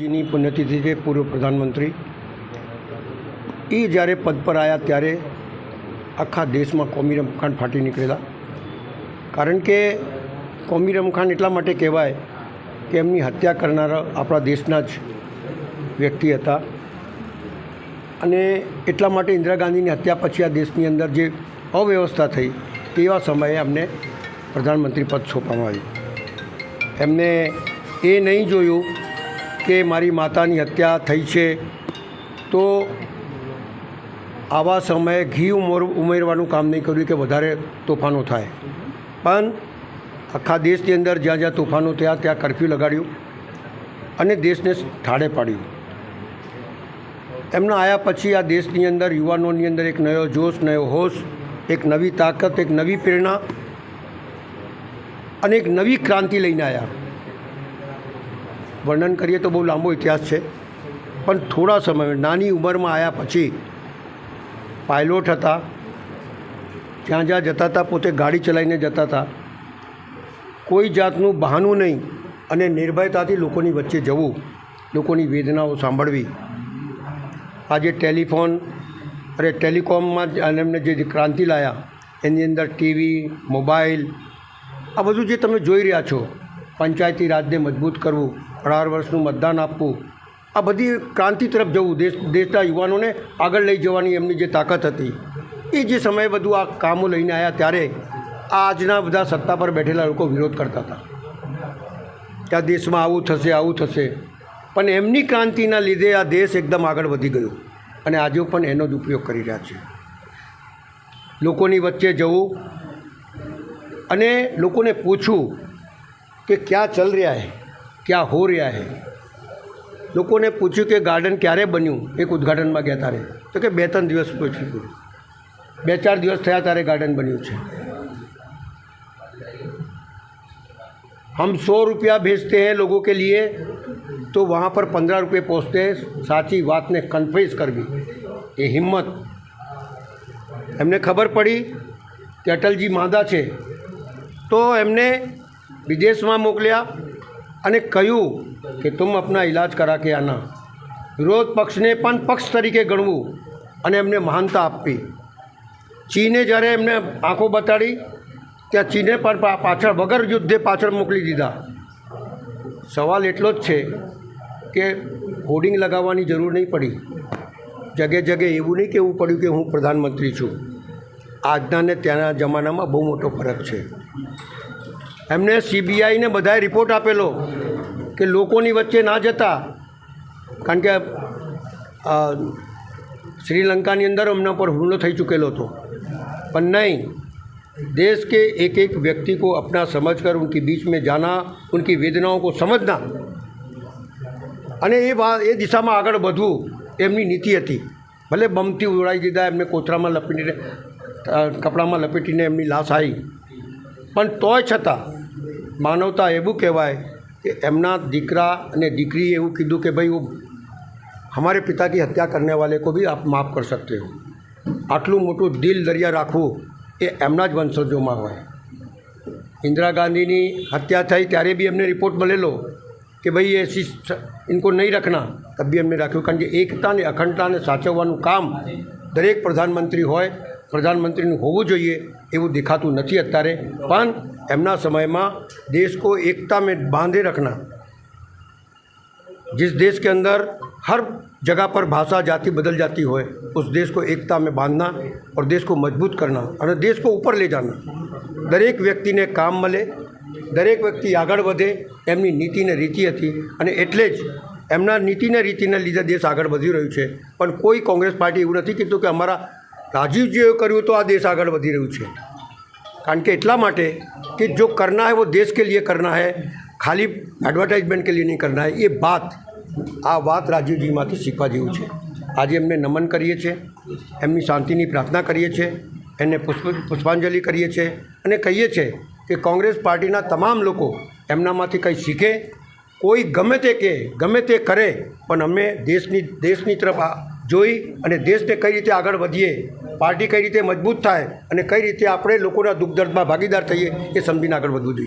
જીની પુણ્યતિથિ છે પૂર્વ પ્રધાનમંત્રી. એ જ્યારે પદ પર આવ્યા ત્યારે આખા દેશમાં કોમી રમખાણ ફાટી નીકળેલા. કારણ કે કોમી રમખાણ એટલા માટે કહેવાય કે એમની હત્યા કરનારા આપણા દેશના જ વ્યક્તિ હતા. અને એટલા માટે ઇન્દિરા ગાંધીની હત્યા પછી આ દેશની અંદર જે અવ્યવસ્થા થઈ તેવા સમયે અમને પ્રધાનમંત્રી પદ સોંપવામાં આવ્યું. એમને એ નહીં જોયું કે મારી માતાની હત્યા થઈ છે, તો આવા સમયે ઘી ઉમર, ઉમેરવાનું કામ નહીં કર્યું કે વધારે તોફાનો થાય. પણ આખા દેશની અંદર જ્યાં જ્યાં તોફાનો થયા, ત્યાં કરફ્યુ લગાડ્યું અને દેશને ઠાડે પાડ્યું. એમના આવ્યા પછી આ દેશની અંદર, યુવાનોની અંદર એક નવો જોશ નવો હોશ, એક નવી તાકાત, એક નવી પ્રેરણા અને એક નવી ક્રાંતિ લઈને આવ્યા વર્ણન કરીએ તો બહુ લાંબો ઇતિહાસ છે. પણ થોડા સમય, નાની ઉંમરમાં આવ્યા પછી પાયલોટ હતા. જ્યાં જ્યાં જતા હતા, પોતે ગાડી ચલાવીને જતા હતા. કોઈ જાતનું બહાનું નહીં અને નિર્ભયતાથી લોકોની વચ્ચે જવું, લોકોની વેદનાઓ સાંભળવી. આજે ટેલિફોન અરે ટેલિકોમમાં જ એમને જે ક્રાંતિ લાયા, એની અંદર ટીવી, મોબાઈલ, આ બધું જે તમે જોઈ રહ્યા છો, પંચાયતી રાજને મજબૂત કરવું અઢાર વર્ષનું મતદાન આપવું, આ બધી ક્રાંતિ તરફ જવું, દેશ દેશના યુવાનોને આગળ લઈ જવાની એમની જે તાકાત હતી, એ જે સમયે બધું આ કામો લઈને આવ્યા ત્યારે આજના બધા સત્તા પર બેઠેલા લોકો વિરોધ કરતા હતા. આ દેશમાં આવું થશે આવું થશે. પણ એમની ક્રાંતિના લીધે આ દેશ એકદમ આગળ વધી ગયો અને આજે પણ એનો જ ઉપયોગ કરી રહ્યા છે. લોકોની વચ્ચે જવું અને લોકોને પૂછવું કે ક્યાં ચલ રહ્યા હે? ક્યાં હો રહ્યા હે લોકોને પૂછ્યું કે ગાર્ડન ક્યારે બન્યું એક ઉદ્ઘાટનમાં ગયા તારે તો કે બે ત્રણ દિવસ પછી પૂરું બે ચાર દિવસ થયા તારે ગાર્ડન બન્યું છે हम सौ रुपया भेजते हैं लोगों के लिए तो वहाँ पर पंद्रह रुपये पहुँचते हैं સાચી વાતને કન્ફેસ કરવી એ હિંમત એમને ખબર પડી કે અટલજી માંદા છે તો એમને વિદેશમાં મોકલ્યા અને કહ્યું કે તુમ અપના ઇલાજ કરા કે આના? વિરોધ પક્ષને પણ પક્ષ તરીકે ગણવું અને એમને મહાનતા આપવી. ચીને જ્યારે એમને આંખો બતાડી, ત્યાં ચીને પણ પાછળ વગર યુદ્ધે પાછળ મોકલી દીધા. સવાલ એટલો જ છે કે હોર્ડિંગ લગાવવાની જરૂર નહીં પડી. જગે જગે એવું નહીં કહેવું પડ્યું કે હું પ્રધાનમંત્રી છું. આજના ને ત્યાંના જમાનામાં બહુ મોટો ફરક છે. એમને સીબીઆઈને બધાએ રિપોર્ટ આપેલો કે લોકોની વચ્ચે ના જતા કારણ કે અ, શ્રીલંકાની અંદર એમના પર હુમલો થઈ ચૂકેલો હતો પણ નહીં देश के एक एक व्यक्ति को अपना समझकर उनके बीच में जाना उनकी वेदनाओं को समझना અને એ વાત એ દિશામાં આગળ વધવું એમની નીતિ હતી ભલે બમથી ઉડાવી દીધા એમને કોથળામાં લપેટીને અ, કપડામાં લપેટીને એમની લાશ આવી પણ તોય છતાં માનવતા એવું કહેવાય કે એમના દીકરા અને દીકરીએ એવું કીધું કે ભાઈ, હું हमारे पिता की हत्या करने वाले को भी आप માફ કર सकते હો. આટલું મોટું દિલ દરિયા રાખવું એ એમના જ વંશજોમાં હોય. ઇન્દિરા ગાંધીની હત્યા થઈ ત્યારે બી એમને રિપોર્ટ મળેલો કે ભાઈ, એ શિસ્ત ઇનકો નહીં રખના. તબી બી એમને રાખ્યું. કારણ કે એકતા અને અખંડતાને સાચવવાનું કામ દરેક પ્રધાનમંત્રી હોય. પ્રધાનમંત્રીનું હોવું જોઈએ એવું દેખાતું નથી અત્યારે પણ એમના સમયમાં દેશ को एकता में बांधे रखना जिस देश के अंदर हर जगह पर भाषा जाति बदल जाती હોય उस देश को एकता में बांधना और देश को मजबूत करना અને देश को ऊपर ले जाना દરેક વ્યક્તિને કામ મળે દરેક વ્યક્તિ આગળ વધે એમની નીતિ ને રીતિ હતી અને એટલે જ એમના નીતિ ને રીતિને લીધે દેશ આગળ વધી રહ્યું છે પણ કોઈ કોંગ્રેસ પાર્ટી એવું નથી કીધું કે અમારા રાજીવજીએ કર્યું તો આ દેશ આગળ વધી રહ્યું છે કારણ કે એટલા માટે कि जो करना है वो देश के लिए करना है खाली एडवर्टाइजमेंट के लिए नहीं करना है ये बात આ વાત રાજીવજીમાંથી શીખવા જેવું છે આજે એમને નમન કરીએ છીએ એમની શાંતિની પ્રાર્થના કરીએ છીએ એમને પુષ્પ પુષ્પાંજલિ કરીએ છીએ અને કહીએ છીએ કે કોંગ્રેસ પાર્ટીના તમામ લોકો એમનામાંથી કંઈ શીખે કોઈ ગમે તે કે ગમે તે કરે પણ અમે દેશની દેશની તરફ આ જોઈ અને દેશને કઈ રીતે આગળ વધીએ, પાર્ટી કઈ રીતે મજબૂત થાય અને કઈ રીતે આપણે લોકોના દુઃખ દર્દમાં ભાગીદાર થઈએ એ સમજીને આગળ વધવું જોઈએ.